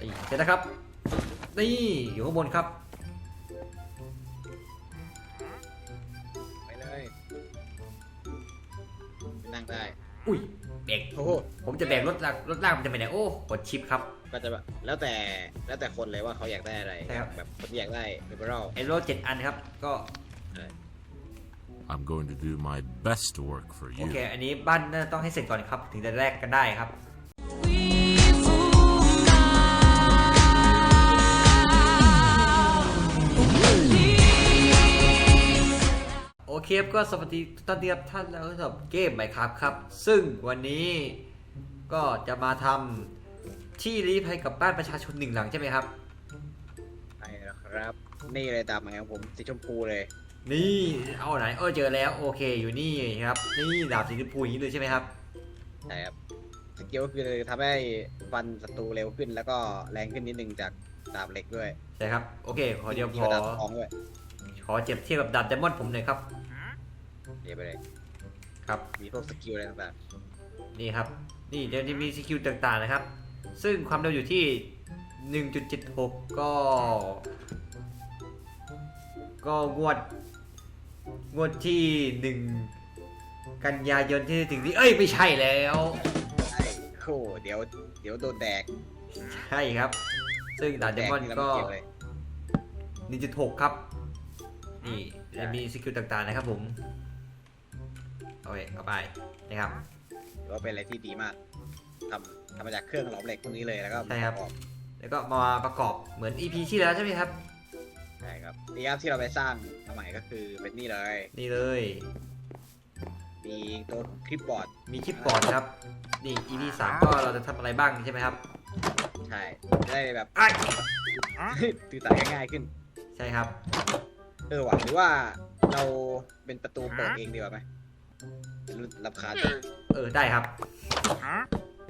นี่เสร็จแล้วครับ นี่อยู่ข้างบนครับ ไปเลยนั่งได้ อุ้ยแบกโอ้โห ผมจะแบกรถลากรถลากมันจะไปไหนโอ้กดชิปครับ ก็จะแบบแล้วแต่แล้วแต่คนเลยว่าเขาอยากได้อะไรใช่ครับ แบบคนที่อยากได้เบเบอรัลไอ้รถเจ็ดอันครับ ก็ I'm going to do my best work for โอ you. เค อันนี้บ้านน่าจะต้องให้เสร็จก่อนครับ ถึงจะแลกกันได้ครับ เคครับก็สวัสดีทุกท่านที่รับท่านแล้วสำหรับเกมไหมครับครับ ซึ่งวันนี้ก็จะมาทำที่รีภัยกับบ้านประชาชนหนึ่งหลังใช่ไหมครับใช่แล้วครับ นี่เลยตามมาของผมสีชมพูเลย นี่เอาไหนเออเจอแล้วโอเคอยู่นี่ครับ นี่ดาบสีชมพูอย่างนี้เลยใช่ไหมครับใช่ครับสกิลก็คือทำให้ฟันศัตรูเร็วขึ้น แล้วก็แรงขึ้นนิดนึงจากดาบเหล็กด้วยใช่ครับโอเคขอเดียวมีพอดาบทองด้วยขอเจ็บเทียบกับดาบไดมอนด์ผมหน่อยครับ เดี๋ยวไปเลยครับมีพวกสกิลอะไรต่างนี่ครับ นี่เดี๋ยวนี้มีสกิลต่างๆนะครับ ซึ่งความเร็วอยู่ที่ 1.76 ก็ ก็งวด งวดที่ 1 กันยายนที่ถึงที่เอ้ย ไม่ใช่แล้ว ๆใช่โอ้เดี๋ยวเดี๋ยวโดนแดกใช่ครับ ซึ่งดาบไดแดกมอนนี่ด์เราก็ไม่เกี่ยวเลย1.6 ครับ นี่จะมีสกิลต่างๆนะครับผมโอเคเอาไปนะครับถือว่าเป็นอะไรที่ดีมากทำทำมาจากเครื่องหลอมเหล็กพวกนี้เลยแล้วก็ใช่ครับประกอบแล้วก็มาประกอบเหมือน EP ที่แล้วใช่ไหมครับ ใช่ครับนี่ครับที่เราไปสร้างมาใหม่ก็คือเป็นนี่เลยนี่เลย มีตัวคลิปบอร์ดมีคลิปบอร์ดครับ นี่ EP สามก็เราจะทำอะไรบ้างใช่ไหมครับใช่จะได้แบบ อ้ายตื่นสายง่ายๆขึ้น ใช่ครับ เออว่ะหรือว่าเราเป็นประตูเปิดเองดีกว่าไหม รับคาญจังเออได้ครับ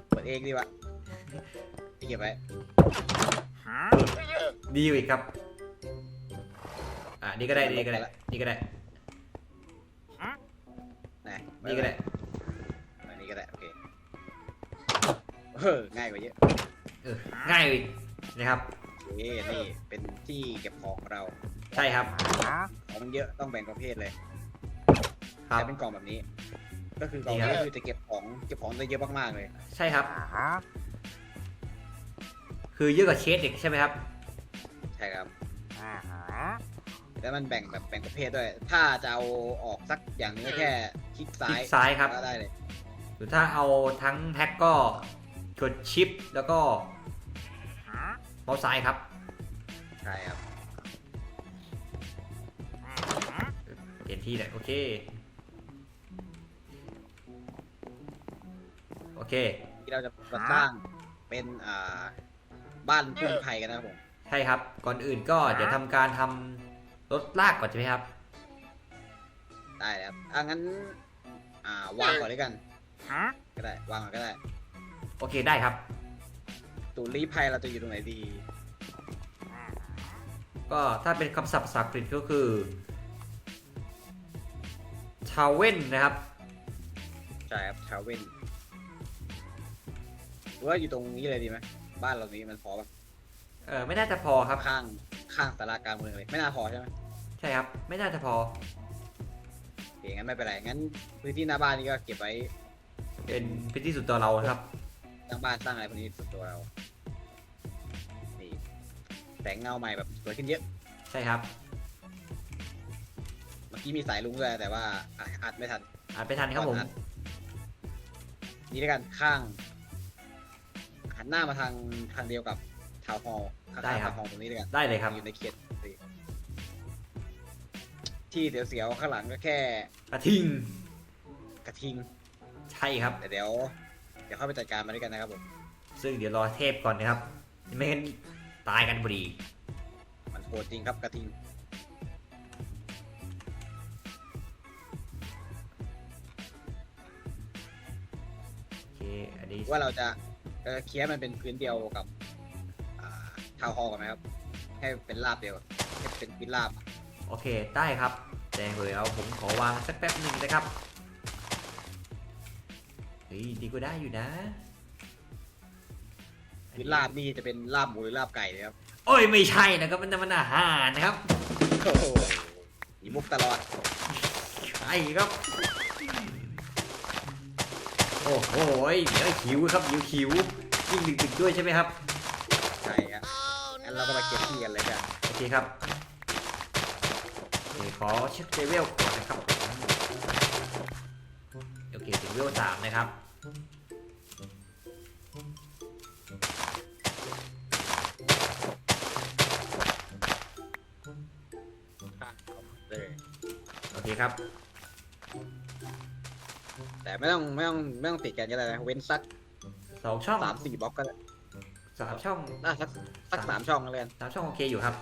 เปิดเองดีกว่าเก็บไว้ดีอยู่อีกครับ อะนี่ก็ได้นี่ก็ได้นี่ก็ได้นะนี่ก็ได้อันนี้ก็ได้โอเคเออง่ายกว่าเยอะเออง่ายอีกนะครับโอเคนี่เป็นที่เก็บของของเรา ใช่ครับ ของมันเยอะต้องแบ่งประเภทเลย ครับ แต่เป็นกล่องแบบนี้ ก็คือกล่องนี่นี้ครับก็คือจะเก็บของเก็บของได้เยอะมากๆเลย ใช่ครับคือเยอะกว่าเชสอีกใช่ไหมครับ ใช่ครับแล้วมันแบ่งแบบแบ่งประเภทด้วย ถ้าจะเอาออกสักอย่างหนึงก็แค่คลิกซ้าคลิยกซ้ายครับ ก็ได้เลยหรือถ้าเอาทั้งแพ็กก็กดชิป แล้วก็เมาส์ซ้ายครับ ใช่ครับ เปลี่ยนที่เลยโอเค เค ที่เราจะมาสร้างเป็นอ่าบ้านพุ่มไผ่กันนะครับผมใช่ครับ ก่อนอื่นก็เดี๋ยวทำการทำรถลากก่อนใช่ไหมครับ ได้ครับอะงั้น อ่าวางก่อนด้วยกันก็ได้วางก่อนก็ได้โอเคได้ครับ ตูรีไพ่เราจะอยู่ตรงไหนดี ก็ถ้าเป็นคำศัพท์ภาษาอังกฤษก็คือชาเว่นนะครับ ใช่ครับชาวเว่น หรือว่าอยู่ตรงนี้เลยดีไหมบ้านเรานี้มันพอปะเออไม่น่าจะพอครับข้างข้างสารากลางเมืองเลย ไม่น่าพอใช่ไหมใช่ครับ ไม่น่าจะพอโอเคงั้นไม่เป็นไรงั้นพื้นที่หน้าบ้านนี่ก็เก็บไว้เป็นพื้นที่ส่วนตัวเรานะครับสร้างบ้านสร้างอะไรพวกนี้ส่วนตัวเรานี่แสงเงาใหม่แบบสวยขึ้นเยอะ ใช่ครับเมื่อกี้มีสายลุงด้วยแต่ว่าอะอัดไม่ทันอ่านไปทันครับผมอัดนี่ด้วยกันข้าง หันหน้ามาทางทางเดียวกับทาวน์ฮอลล์ข้างๆได้ครับ ทาวน์ฮอลล์ตรงนี้ด้วยกันได้เลยครับอยู่ในเขตนี่ที่เสียวๆข้างหลังก็แค่กระทิงกระทิงใช่ครับ แต่เดี๋ยว เดี๋ยวเข้าไปจัดการมาด้วยกันนะครับผมซึ่งเดี๋ยวรอเทพก่อนนะครับไม่งั้นตายกันพอดีมันโหดจริงครับกระทิงโอเคอันนี้ว่าเราจะเรา จะเคลียร์มันเป็นพื้นเดียวกับทาวน์ฮอลล์กันไหมครับ ให้เป็นราบเดียวให้เป็นพื้นราบโอเคได้ครับแต่เดี๋ยวผมขอวางสักแป๊บหนึ่งนะครับเฮ้ยดีก็ได้อยู่นะอันพื้นราบนี่จะเป็นลาบหมูหรือลาบไก่เลยครับโอ้ยไม่ใช่นะครับมันมันอาหารนะครับโอ้โหมีมุกตลอดใช่ครับโอ้โหเดี๋ยวหิวครับหิวหิวยิ่งดึกๆด้วยใช่ไหมครับใช่ครับงั้นเราก็มาเก็บที่กันเลยกันโอเคครับโอเคขอเช็คเลเวลก่อนนะครับโอเคถึงเลเวลสามนะครับเลยโอเคครับ แต่ไม่ต้องไม่ต้องไม่ต้องติดกันก็ได้นะเว้นสักสองช่องสามสี่บล็อกก็ได้สามช่องอะสักสักสามช่องก็แล้วกันสามช่องโอเคอยู่ครับ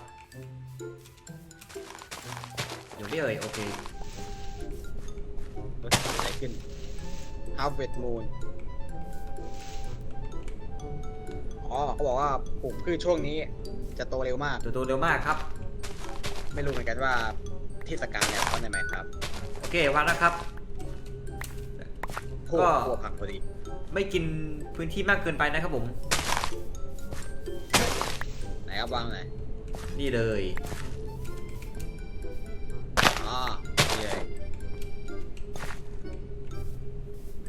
อยู่ที่เอ่ยโอเครถใหญ่ขึ้น Harvest Moon อ๋อเขาบอกว่าปลูกพืชช่วงนี้จะโตเร็วมาก ตัวตัวเร็วมากครับ ไม่รู้เหมือนกันว่าเทศกาลแล้วเขาในไหมครับ โอเควางแล้วครับพว กก็พวกผักพอดีไม่กินพื้นที่มากเกินไปนะครับผม ไหนครับวางไหนนี่เลยอ๋อนี่เลย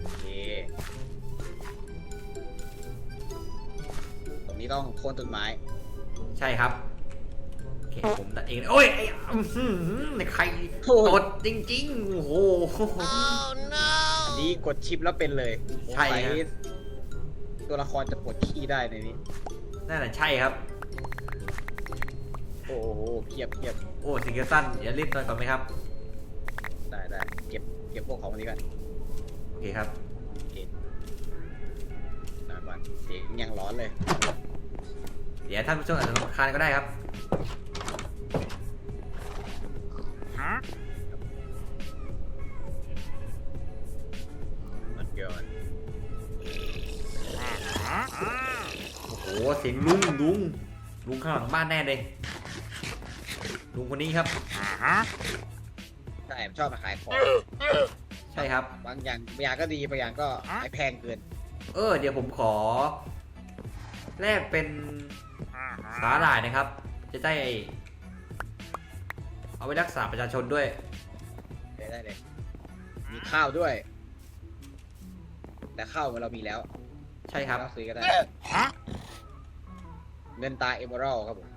โอเคตรงนี้ต้องโค่นต้นไม้ใช่ครับโอเคผมตัดเองโอ้ยไอ้อื้อหือใครโอ้ตดจริงๆโอ้โหอัน นี้กดชิปแล้วเป็นเลยใช่สงสัยครับตัวละครจะปวดขี้ได้ในนี้ นั่นแหละใช่ครับ โอ้โหเพียบเพียบโอ้สิงเกสั้นอย่ารีบนอนก่อนไหมครับ ได้ได้เก็บเก็บพวกของอันนี้ก่อนโอเคครับ โอเคนอนก่อนเสียงยังร้อนเลย เดี๋ยวท่านผู้ชมอาจจะรำคาญก็ได้ครับ สียงลุงลุงลุงข้างหลังบ้านแน่เลยลุงคนนี้ครับใช่ผมชอบมาขายของใช่ครับ บางอย่างบางอย่างก็ดีบางอย่างก็ไม่แพงเกิน เออ เดี๋ยวผมขอ แลกเป็นสาหร่ายนะครับ จะได้ เอาไว้รักษาประชาชนด้วยได้ได้เลยมีข้าวด้วย แต่ข้าวเรามีแล้ว ใช่ครับเราซื้อก็ได้ เงินตาเอเมอรัลครับผม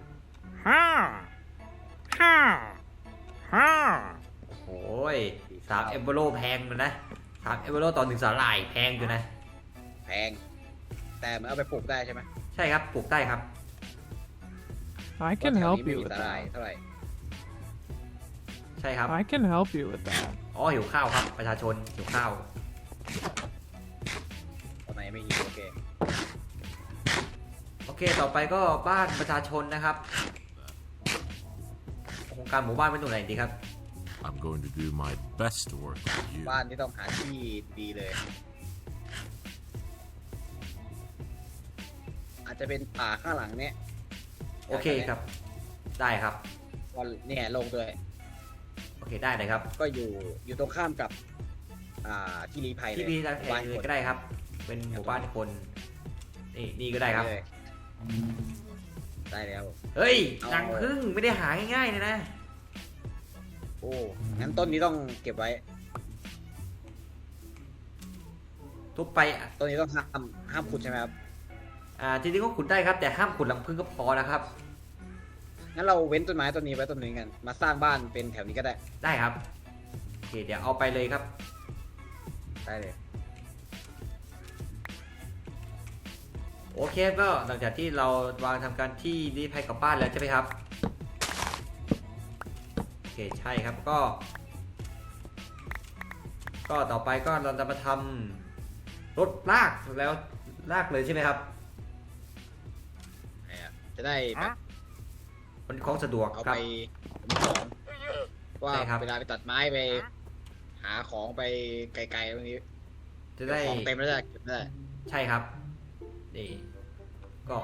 โอ้ยสามเอเบโรแพงเลยนะสามเอเบโรต่อหนึ่งสาหร่ายแพงอยู่นะ แพง แต่มันเอาไปปลูกได้ใช่ไหมใช่ครับปลูกได้ครับ I can เพราะ help แถวนี้ you ไม่มี with สาหร่าย that. เท่าไหร่ใช่ครับ I can help you with that. อ๋อหิวข้าวครับ ประชาชนหิวข้าวตอนไหนไม่มีโอเคโอ เคต่อไปก็บ้านประชาชนนะครับโครงการหมู่บ้านเป็นตรงไหนดีครับ I'm going to do my best to work with you. บ้านที่ต้องหาที่ดีเลย อาจจะเป็นป่าข้างหลังเนี้ยโอเคครับ ได้ครับก็เนี่ยลงด้วย โอเคได้เลยครับ ก็อยู่อยู่ตรงข้ามกับ อ่าที่รีภัยเลยที่พี่จะแพบ้านงคนก็ได้ครับ เป็นหมู่บ้านคน นี่นี่ก็ได้ครับ เลย ได้แล้วเฮ้ยเอารังพึ่งไม่ได้หาง่ายๆเลยนะโอ้งั้นต้นนี้ต้องเก็บไว้ ทุบไปอะต้นนี้ต้องห้ามห้ามขุดใช่ไหมครับอ่าจริงๆก็ขุดได้ครับ แต่ห้ามขุดรังพึ่งก็พอนะครับ งั้นเราเว้นต้นไม้ต้นนี้ไว้ต้นนี้กัน มาสร้างบ้านเป็นแถวนี้ก็ได้ ได้ครับโอเคเดี๋ยวเอาไปเลยครับ ได้เลย โอเคก็หลังจากที่เราวางทำการที่รีภัยกลับบ้านแล้วใช่ไหมครับโอเคใช่ครับก็ ก็ต่อไปก็เราจะมาทำรถลากแล้วลากเลยใช่ไหมครับ จะได้แบบมันของสะดวกเอาครัไปบขนของว่าใช่ครับ เวลาไปตัดไม้ไป หาของไปไกลๆตรงนี้จะได้ของเต็มแล้วจะเก็บได้ ใช่ครับ นี่ก็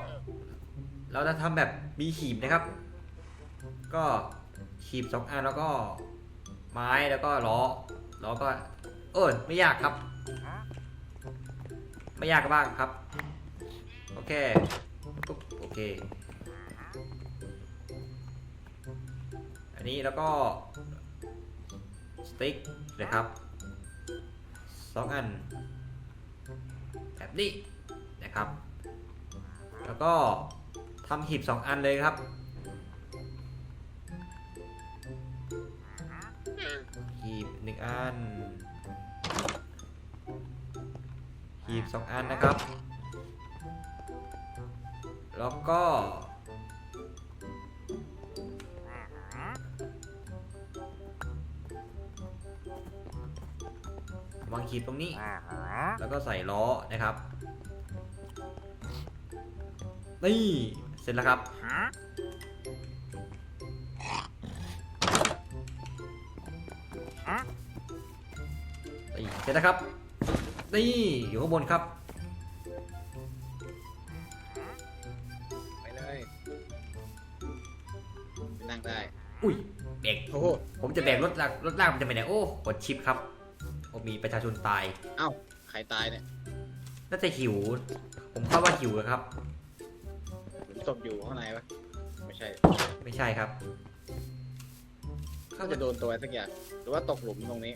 เราจะทำแบบมีขีบนะครับ ก็ขีบสองอันแล้วก็ไม้แล้วก็ล้อล้อก็ เออไม่ยากครับ ไม่ยากบ้างครับ โอเคโอเค อันนี้แล้วก็สติ๊กนะครับสองอันแบบนี้ นะครับ แล้วก็ทำหีบสองอันเลยครับ หีบหนึ่งอัน หีบสองอันนะครับ แล้วก็วางขีดตรงนี้ แล้วก็ใส่ล้อนะครับ นี่เสร็จแล้วครับ นี่เสร็จแล้วครับ นี่อยู่ข้างบนครับ ไปเลยนั่งได้ อุ้ยแบกโอ้โห ผมจะแบกรถลากรถลากมันจะไปไหนโอ้กดชิปครับโอ้มีประชาชนตาย เอ้า ใครตายเนี่ย น่าจะหิว ผมคาดว่าหิวอะครับหลุม ศพอยู่ข้างในปะไม่ใช่ไม่ใช่ครับเขาจะโดนตัวอะไรสักอย่างหรือว่าตกหลุมตรงนี้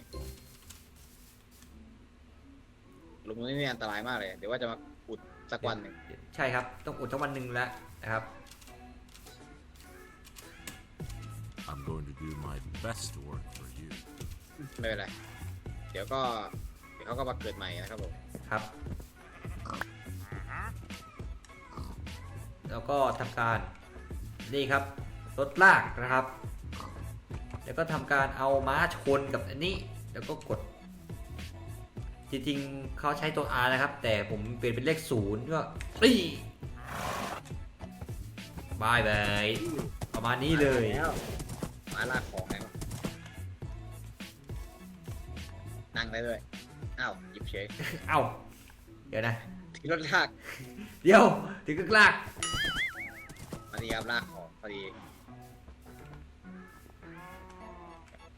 หลุมตรงนี้นี่อันตรายมากเลย เดี๋ยวว่าจะมาอุดสักวันหนึ่งใช่ครับ ต้องอดทั้งวันหนึ่งแล้วนะครับ I'm going to do my best work for you. ไม่เป็นไร เดี๋ยวก็เดี๋ยวเขาก็มาเกิดใหม่นะครับผม ครับ แล้วก็ทำการนี่ครับรถลากนะครับ แล้วก็ทำการเอาม้าชนกับอันนี้ แล้วก็กด จริงๆเขาใช้ตัว R นะครับ แต่ผมเปลี่ยนเป็นเลขศูนย์ก็ปี้บายบายประมาณนี้เลยแล้วมาลากของแล้วนั่งได้ด้วยอ้าวหยิบเฉยอ้าวเดี๋ยวนะที่รถลาก เดี๋ยวถึงก็ลาก มาดีครับลากของพอดี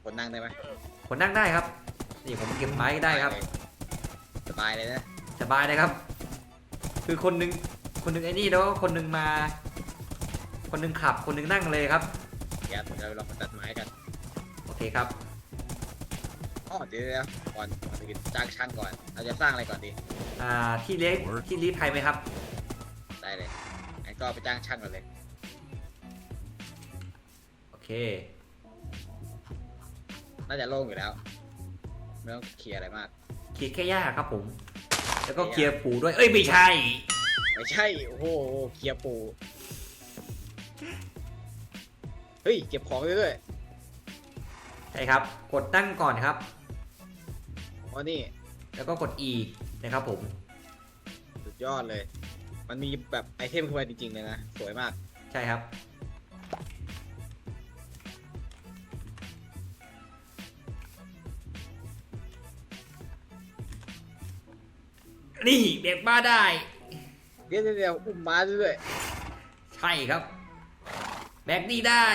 คนนั่งได้ไหมคนนั่งได้ครับ นี่ผมเก็บไม้ได้ครับ สบายเลยนะ สบายเลยครับ คือคนหนึงคนหนึงไอ้นี่แล้วก็คนหนึงมา คนหนึงขับ คนหนึงนั่งเลยครับเดี๋ยวเราลองมาตัดไม้กัน โอเคครับอ๋อเดี๋ยวเดี๋ยวก่อนก่อนอื่นจ้างช่างก่อน เราจะสร้างอะไรก่อนดี อ่า ที่เล็กที่รีดไทยไหมครับ ได้เลยงั้นก็ไปจ้างช่างกันเลยโอ เค น่าจะโล่งอยู่แล้ว ไม่ต้องเคลียร์อะไรมาก เคลียร์แค่หญ้าครับผม แล้วก็เคลียร์ปูด้วย เอ้ยไม่ใช่ ไม่ใช่ โอ้โห เคลียร์ปู เฮ้ย เก็บของด้วยด้วยใช่ครับ กดตั้งก่อนครับเพราะนี่ แล้วก็กด E นะครับผม สุดยอดเลย มันมีแบบไอเทมขึ้นมาจริงๆเลยนะ สวยมาก ใช่ครับ นี่เบรกบ้าได้ เดี๋ยวเดี๋ยวเดี๋ยวอุ้มม้าด้วยใช่ครับ แบกนี่ได้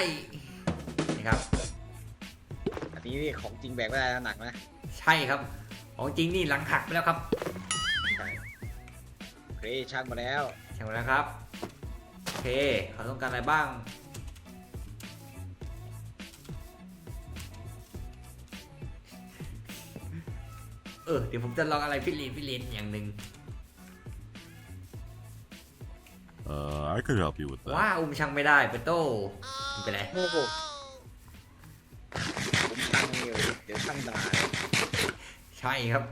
นี่ครับ อันนี้นี่ของจริงแบกไม่ได้นะหนักนะใช่ครับ ของจริงนี่หลังหักไปแล้วครับใช่โอเคช่างมาแล้วใช่แล้วครับ โอเคเขาต้องการอะไรบ้าง เออเดี๋ยวผมจะลองอะไรพิลินพิลินอย่างหนึ่ง Uh, I could help you with ว้า that. อุ้มช่างไม่ได้เปโต้ไม่เป็นไรโอ้โหผมช่างนี่เลยเดี๋ยวช่างด่าใช่ครับ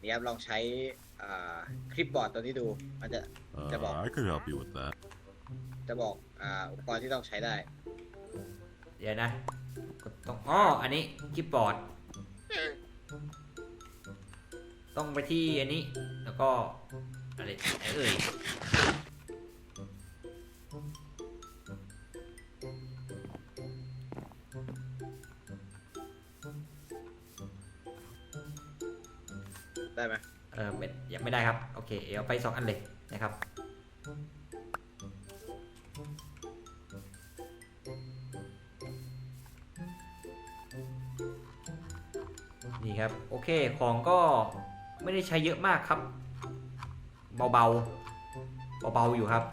นี่ครับลองใช้อ่าคลิปบอร์ดตัวนี้ดู มันจะ Uh, Come on. I could help you with that. จะบอกอ่าอุปกรณ์ที่ต้องใช้ได้ เดี๋ยวนะกดต้องอ๋ออันนี้คีย์บอร์ด ต้องไปที่อันนี้ แล้วก็อะไรไหนเอ่ยได้ไหมเออไม่ยังไม่ได้ครับ โอเค เดี๋ยวไปสองอันเลยนะครับ นี่ครับ โอเค ของก็ ไม่ได้ใช้เยอะมากครับ เบาๆ เบาๆ อยู่ครับ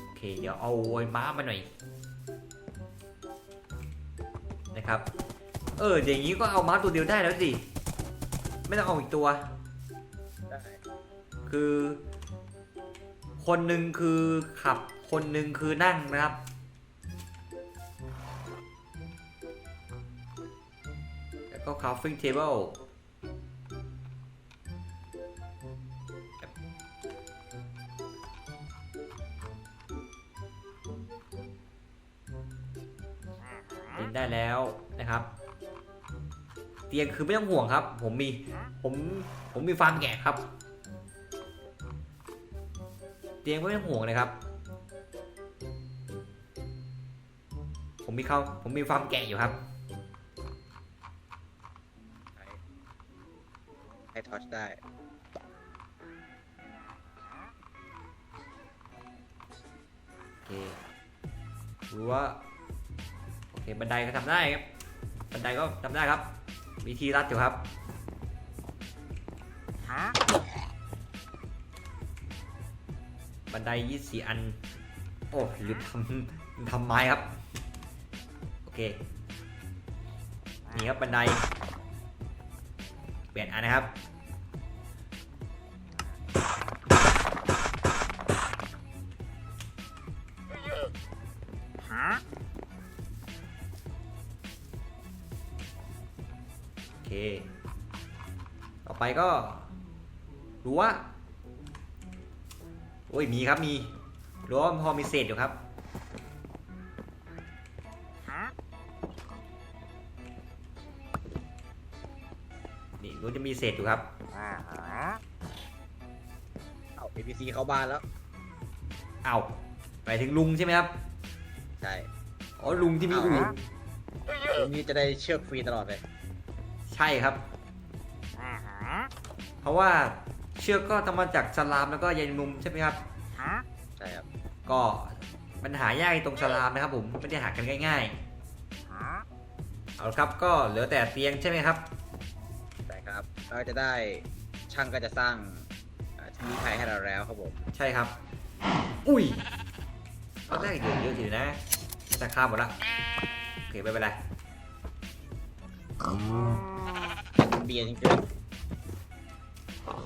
โอเคเดี๋ยวเอาไอ้ม้ามาหน่อยนะครับ เอออย่างนี้ก็เอาม้าตัวเดียวได้แล้วสิ ไม่ต้องเอาอีกตัว คือ คนหนึ่งคือขับ คนหนึ่งคือนั่งนะครับ crafting table เล่นได้แล้วนะครับ เตียงคือไม่ต้องห่วงครับ ผมมี ผม ผมมีฟาร์มแกะครับ เตียงไม่ต้องห่วงเลยครับ ผมมีเขาผมมีฟาร์มแกะอยู่ครับ ทอชได้ โอเครู้ว่าโอเค บันไดก็ทำได้ครับ บันไดก็ทำได้ครับ มีทีรัดอยู่ครับบันไดยี่สี่อัน โอ้ลืมทำทำไม้ครับ โอเค นี่ครับบันได เปลี่ยนอันนะครับ ต่อไปก็รั้วโอ้ยมีครับมีรั้วมันพอมีเศษอยู่ครับนี่รั้วจะมีเศษอยู่ครับเอา APC เข้าบ้านแล้วเอาไปถึงลุงใช่ไหมครับ ใช่ อ๋อลุงที่มีอูดทีนี้จะได้เชือกฟรีตลอดเลย ใช่ครับ เพราะว่าเชือกก็ทำมาจากสลามแล้วก็ใยมุมใช่ไหมครับใช่ครับก็มันหายากตรงสลามนะครับผมไม่ได้หากันง่าย ๆ เอาละครับก็เหลือแต่เตียงใช่ไหมครับใช่ครับเราจะได้ช่างก็จะสร้างอ่าที่นี้ภัยให้เราแล้วครับผมใช่ครับ อุ้ยตอนแรกอยู่เยอะสินะจะข้ามหมดละโอเคไม่เป็นไร เบียร์จริงๆ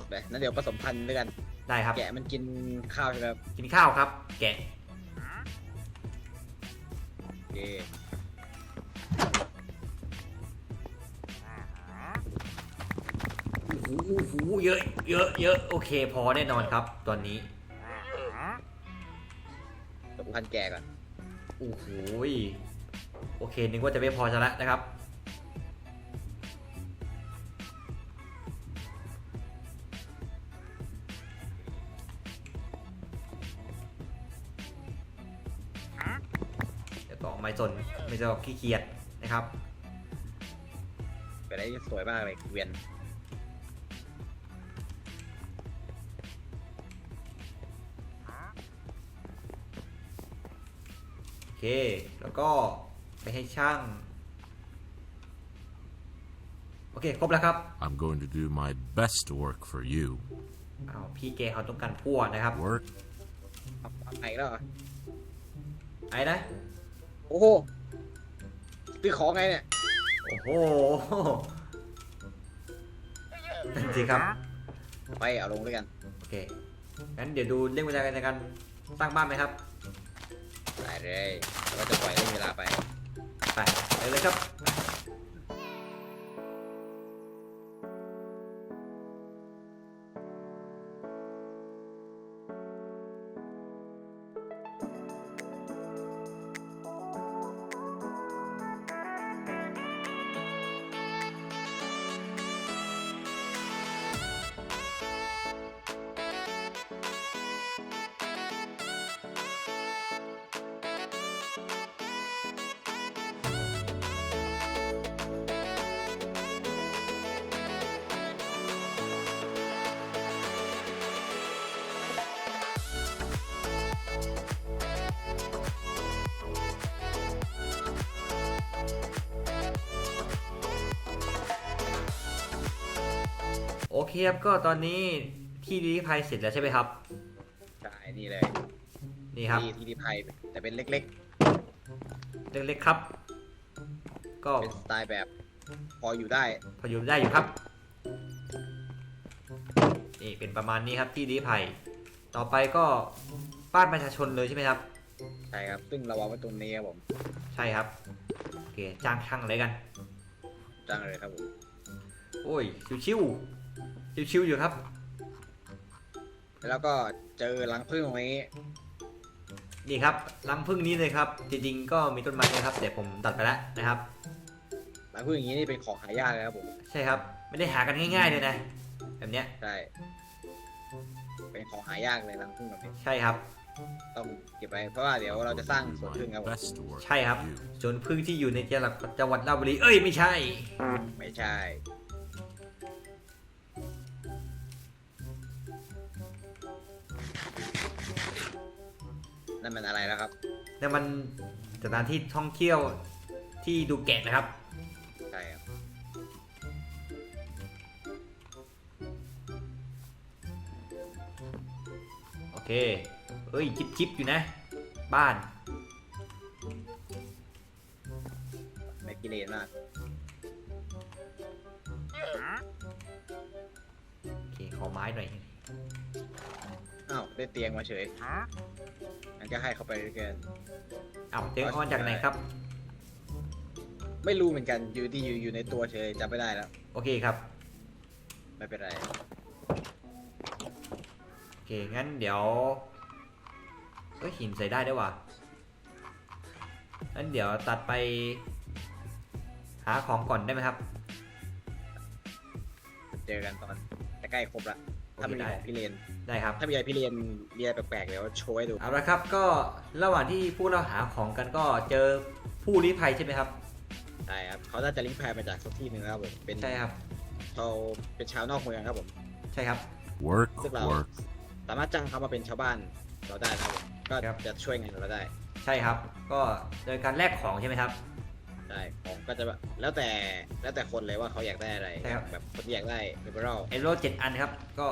แบบนั้นเดี๋ยวผสมพันธุ์ด้วยกัน ได้ครับ แกะมันกินข้าวใช่ไหมครับกินข้าวครับ แกะโอเคโอ้โหโอ้โหเยอะ เยอะ เยอะ โอเค พอแน่นอนครับ ตอนนี้ ผสมพันธุ์แกะก่อน โอ้โหยโอเค นึกว่าจะไม่พอจะละนะครับ สนไม่จะขี้เกียจนะครับ เป็นอะไรที่สวยมากเลยเวียนโอเค แล้วก็ไปให้ช่าง โอเค ครบแล้วครับ I'm going to do my best work for you. อ้าวพี่เกเขาต้องการพั่วนะครับ Work เอาเอาไหนแล้วเหรอ ไอ้นะ โอ้โหซื้อของไงเนี่ย โอ้โหนั่นสิครับ ไปเอาลงด้วยกัน โอเค งั้นเดี๋ยวดูเรื่องเวลาในการสร้างบ้านไหมครับได้เลยแล้วก็จะปล่อยให้เวลาไป ไปไปเลยครับ เคครับก็ตอนนี้ที่รีภัยเสร็จแล้วใช่ไหมครับ ใช่นี่เลยนี่ครับที่ที่ที่ไพ่แต่เป็นเล็กเล็กๆครับ ก็ๆเป็นสไตล์แบบ พออยู่ได้ พออยู่ได้อยู่ครับนี่เป็นประมาณนี้ครับที่รีภัย ต่อไปก็บ้านประชาชนเลยใช่ไหมครับ ใช่ครับ ซึ่งเราวางไว้ตรงนี้ครับผม ใช่ครับ โอเค จ้างช่างเลยกัน จ้างเลยครับผม โอ้ย ชิวๆ ชิวๆอยู่ครับ แล้วก็เจอรังผึ้งตรงนี้นี่ครับรังพึ่งนี้เลยครับ จริงๆ ก็มีต้นไม้นะครับแต่ผมตัดไปแล้วนะครับ รังผึ้งอย่างนี้นี่เป็นของหายากเลยครับผมใช่ครับ ไม่ได้หากันง่ายๆเลยนะ แบบเนี้ยใช่เป็นของหายากเลยรังผึ้งแบบนี้ใช่ครับ ต้องเก็บไว้เพราะว่าเดี๋ยวเราจะสร้าง Do สวน my ผึ้งครับผม best work ใช่ครับ for you. สวนพึ่งที่อยู่ในจังหวัดจังหวัดราชบุรีเอ้ยไม่ใช่ ไม่ใช่ นั่นมันอะไรแล้วครับ นั่นมันสถานที่ท่องเที่ยวที่ดูแกะนะครับ ใช่ครับโอเค เอ้ยจิบจิบอยู่นะ บ้าน ไม่กิเลสมาก โอเค ขอไม้หน่อย อ้าว ได้เตียงมาเฉย งั้นก็ให้เขาไปด้วยกันเอ้าเตียงออนจากไหนครับ ไม่รู้เหมือนกันอยู่ที่อยู่อยู่ในตัวเฉยจำไม่ได้แล้ว โอเคครับ ไม่เป็นไร โอเค งั้นเดี๋ยวเอ้ยหินใส่ได้ด้วยว่ะงั้นเดี๋ยวตัดไป หาของก่อนได้ไหมครับ เจอกันตอนใกล้ๆครบละ ถ้าไม่มีของพี่เลนได้ครับ ถ้ามีอะไรพี่เลนมีอะไรแปลกๆเดี๋ยวโชว์ให้ดู เอาละครับก็ระหว่างที่พวกเราหาของกันก็เจอผู้ลี้ภัยใช่ไหมครับใช่ครับเขาน่าจะลิงก์แพรมาจากสักที่หนึ่งนะครับผมเป็นใช่ครับเขาเป็นชาวนอกเมืองครับผม ใช่ครับ Work, Tức là- work. สามารถจ้างเขามาเป็นชาวบ้านเราได้นะครับผมก็ครับจะช่วยงานเราได้ ใช่ครับ ก็โดยการแลกของใช่ไหมครับ ใช่ของก็จะแบบแล้วแต่แล้วแต่คนเลยว่าเขาอยากได้อะไรใช่ครับ แบบคนที่อยากได้เ i เบอรัลเอโรเจ็ดอันครับ ก็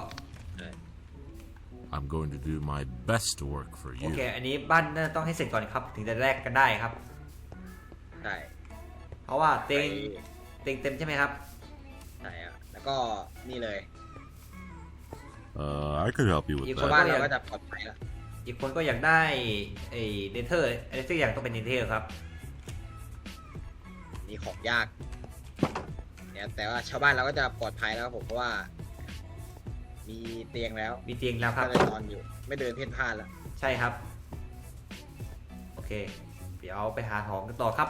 I'm going to do my best work for โอ you. เค อันนี้บ้านน่าจะต้องให้เสร็จก่อนครับ ถึงจะแลกกันได้ครับ ใช่เพราะว่าเตียงไปเตียงเต็มใช่ไหมครับ ใช่ครับแล้วก็นี่เลย Uh, I could help you with อีกชาวคบ้าน that. เราก็จะปลอดภัยละอีกคนก็อยากได้ไอ้เดนเทอร์อะไรสักอย่างต้องเป็นเดนเทอร์ครับ มีของยากเนี่ยแต่ว่าชาวบ้านเราก็จะปลอดภัยแล้วครับผมเพราะว่า มีเตียงแล้วมีเตียงแล้วครับก็เลยนอนอยู่ ไม่เดินเพ่นพ่านแล้วใช่ครับ โอเค เดี๋ยวไปหาของกันต่อครับ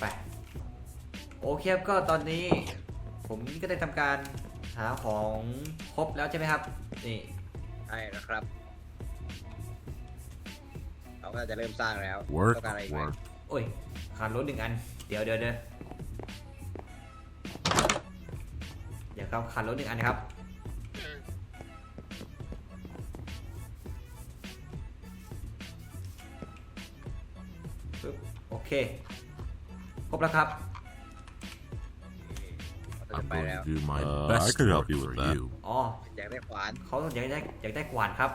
ไปโอเคครับก็ตอนนี้ ผมก็ได้ทำการหาของครบแล้วใช่ไหมครับ นี่ใช่นะครับ เราก็จะเริ่มสร้างแล้ว Work, ต้องการอะไรอีกไหม work. โอ้ยขาดรถหนึ่งอัน เดี๋ยวเดี๋ยวเดี๋ยว ดี๋ยวครับขาดรถหนึ่งอันนะครับปึ๊บโอเค ครบแล้วครับเราจะ I'm ไป going แล้ว to do my Uh, best I could help work you for with that. you. อ๋ออยากได้ขวานเขาอยากได้อยากได้กวานครับ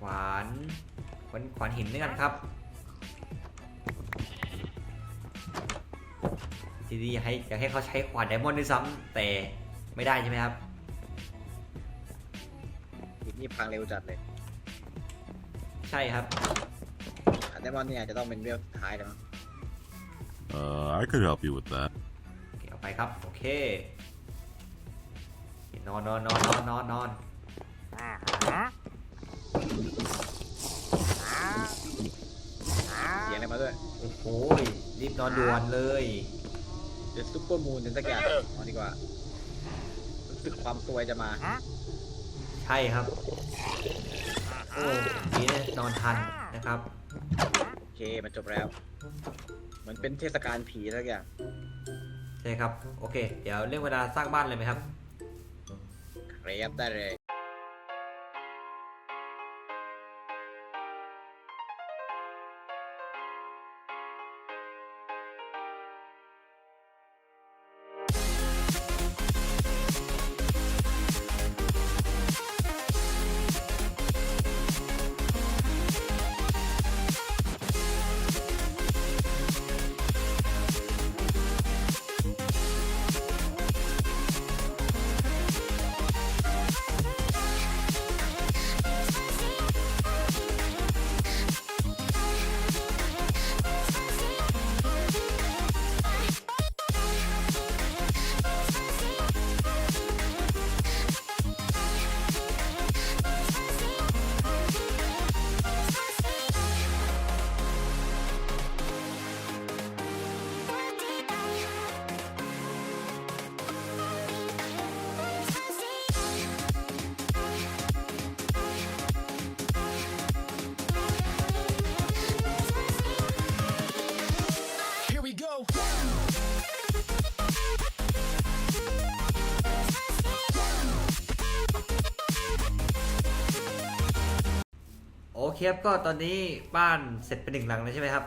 ขวานขวานขวานหินด้วยกันครับ ทีนี้ให้อยากให้เขาใช้ขวานไดมอนด์ด้วยซ้ำแต่ไม่ได้ใช่ไหมครับอีกนี่พังเร็วจัดเลยใช่ครับอันเดมอนเนี่ยจะต้องเป็นเวลสุดท้ายแล้วมั้ง Uh, I could help you with that. โอเคเอาไปครับ โอเคนอนนอนนอนนอนนอนนอนเสียงอะไรมาด้วย โอ้โหรีบนอนด่วนเลย เดี๋ยวซุปเปอร์มูนเป็นสักอย่างนอนดีกว่ารู้สึกความซวยจะมาใช่ครับ โอ้ดีนะนอนทันนะครับ โอเคมันจบแล้วเหมือนเป็นเทศกาลผีสักอย่างใช่ครับ โอเค เดี๋ยวเรื่องเวลาสร้างบ้านเลยไหมครับเรียบได้เลย ครับก็ตอนนี้บ้านเสร็จไปหนึ่งหลังแล้วใช่ไหมครับ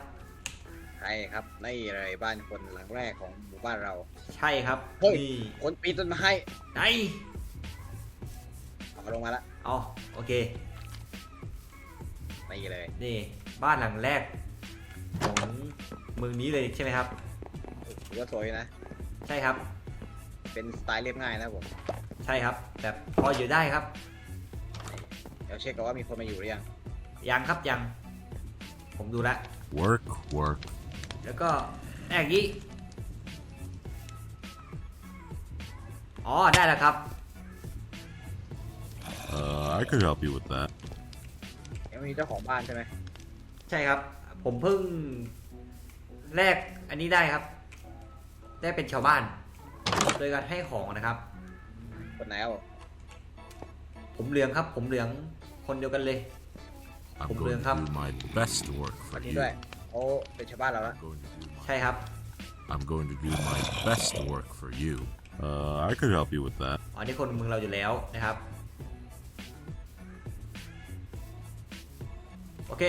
ใช่ครับนี่เลยบ้านคนหลังแรกของหมู่บ้านเรา ใช่ครับเฮ้ยนี่คนปีนต้นไม้ไหนเอาลงมาละเอาโอเค นี่เลยนี่บ้านหลังแรกของเมืองนี้เลยใช่ไหมครับ ถือว่าสวยนะ ใช่ครับ เป็นสไตล์เรียบง่ายนะผมใช่ครับ แบบพออยู่ได้ครับ เดี๋ยวเช็คก่อนว่ามีคนมาอยู่หรือยัง ยังครับยัง ผมดูแลว Work, work. แล้วก็แอกนี้อ๋อ ได้แล้วครับ Uh, I could help you with that. ยังไม่มีเจ้าของบ้านใช่ไหมใช่ครับ ผมเพิ่งแลกอันนี้ได้ครับ ได้เป็นชาวบ้าน โดยการให้ของนะครับ คนไหนเอาผมเหลืองครับ ผมเหลืองคนเดียวกันเลย I'm Không going được to không? do my best work คน for นี้ you. ด้วยเขาเป็นชาวบ้านเราแล้ว I'm going to do my ใช่ครับ I'm going to do my best work for you. Uh, I could help you with that. อ๋อนี่คนเมืองเราอยู่แล้วนะครับ โอเค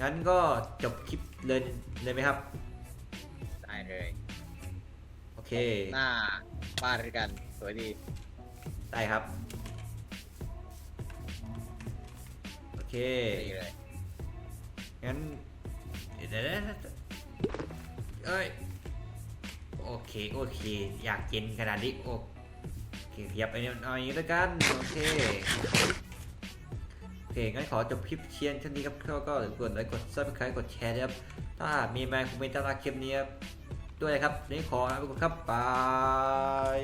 งั้นก็จบคลิปเลยเลยไหมครับ ได้เลย โอเค หน้าบ้านด้วยกัน สวยดี ได้ครับ เค นี่เลยงั้นเดี๋ยวนะเอ้ย โอเค โอเค อยากกินขนาดนี้โอเคเทียบไปหน่อยแล้วกัน โอเค โอเค งั้นขอจบคลิปเชียนเท่านี้ครับก็ก็กดไลค์กดซับสไครต์กดแชร์นะครับ ถ้ามีมาคอมเมนต์ใต้คลิปนี้ครับด้วยนะครับวันนี้ขอลาไปก่อนครับบาย